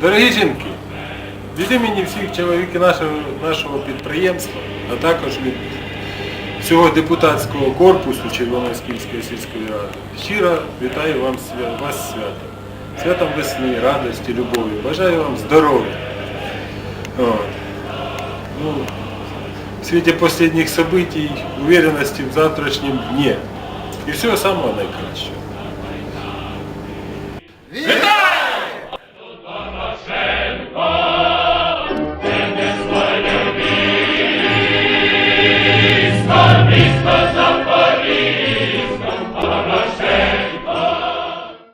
Дорогі жінки, від імені всіх чоловіків нашого, нашого підприємства, а також від всього депутатського корпусу Червоноскільської сільської ради, щиро вітаю вам вас свято, святом. Святом весни, радості, любові. Бажаю вам здоров'я. Ну, в свете последних событий, уверенности в завтрашнем дне. И всего самого наилучшего.